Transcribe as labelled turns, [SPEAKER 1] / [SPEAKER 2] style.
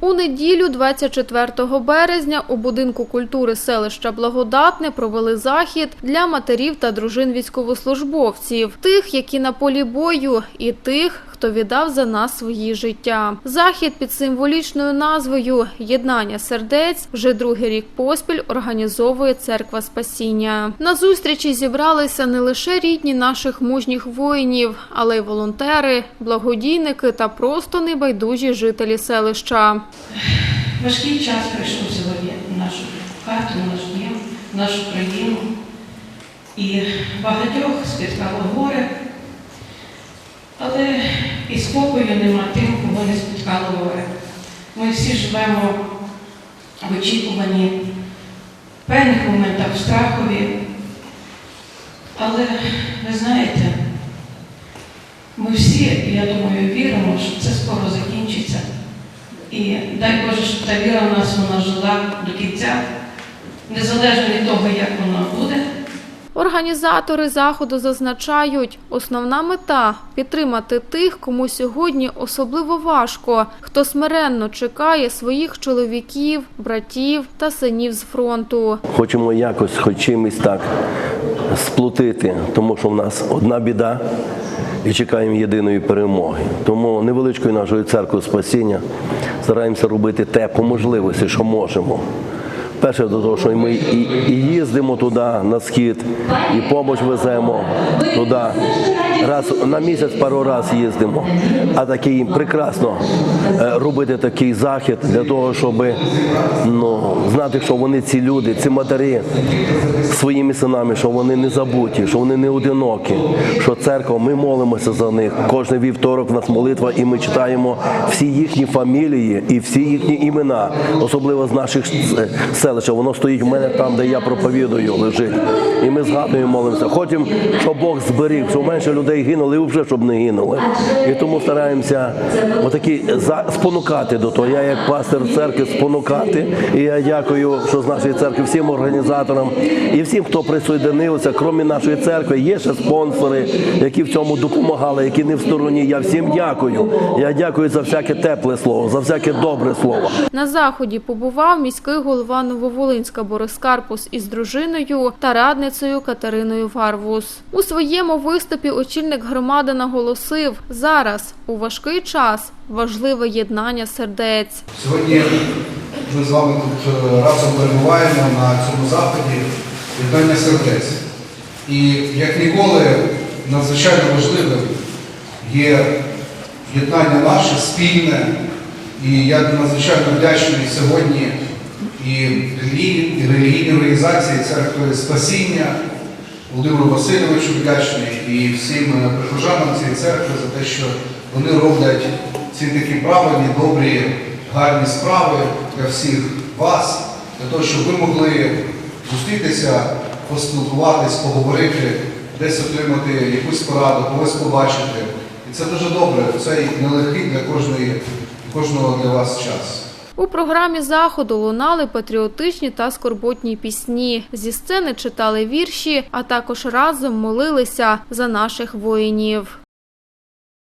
[SPEAKER 1] У неділю, 24 березня, у будинку культури селища Благодатне провели захід для матерів та дружин військовослужбовців, тих, які на полі бою, і тих, хто віддав за нас свої життя. Захід під символічною назвою Єднання сердець вже другий рік поспіль організовує церква Спасіння. На зустрічі зібралися не лише рідні наших мужніх воїнів, але й волонтери, благодійники та просто небайдужі жителі селища.
[SPEAKER 2] Важкий час прийшов сьогодні в нашу хату, в наш дім, нашу країну. І багатьох спіткало горе, але і спокою нема тим, кого не спіткало горе. Ми всі живемо в очікуванні в певних моментах в страхові. Але ви знаєте, ми всі, я думаю, віримо, що це скоро закінчиться. І дай Боже, щоб та віра в нас вона жила до кінця, незалежно від того, як вона буде.
[SPEAKER 1] Організатори заходу зазначають, основна мета підтримати тих, кому сьогодні особливо важко, хто смиренно чекає своїх чоловіків, братів та синів з фронту.
[SPEAKER 3] Хочемо якось хоч чимось так сплутити, тому що в нас одна біда і чекаємо єдиної перемоги. Тому невеличкою нашою церквою спасіння стараємося робити те по можливості, що можемо. Перше до того, що ми і, їздимо туди на схід, і допомогу веземо туди. Раз на місяць пару раз їздимо. А такий прекрасно е, робити такий захід для того, щоб ну, знати, що вони ці люди, ці матері своїми синами, що вони не забуті, що вони не одинокі, що церква, ми молимося за них. Кожен вівторок в нас молитва, і ми читаємо всі їхні фамілії і всі їхні імена, особливо з наших е, селища. Воно стоїть в мене там, де я проповідую, лежить. І ми згадуємо, молимося. Хочемо, щоб Бог зберіг, щоб менше людей гинули, і вже щоб не гинули. І тому стараємося отакі спонукати до того. Я як пастир церкви спонукати. І я дякую, що з нашої церкви всім організаторам і всім, хто присоединився, крім нашої церкви, є ще спонсори, які в цьому допомагали, які не в стороні. Я всім дякую. Я дякую за всяке тепле слово, за всяке добре слово.
[SPEAKER 1] На заході побував міський голова Нововолинська Борис Карпус із дружиною та радницею Катериною Варвус. У своєму виступі очільник громади наголосив: зараз у важкий час важливе єднання сердець.
[SPEAKER 4] Сьогодні ми з вами тут е, разом перебуваємо на цьому заході єднання сердець. І як ніколи надзвичайно важливим є єднання наше спільне. І я надзвичайно вдячний сьогодні і релігійній, і організації церкви Спасіння, Володимиру Васильовичу вдячний і всім е, прихожанам цієї церкви за те, що вони роблять ці такі правильні, добрі, гарні справи для всіх вас, для того, щоб ви могли зустрітися, поспілкуватись, поговорити, десь отримати якусь пораду, когось побачити. І це дуже добре, в цей нелегкий для кожної, кожного для вас час.
[SPEAKER 1] У програмі заходу лунали патріотичні та скорботні пісні. Зі сцени читали вірші, а також разом молилися за наших воїнів.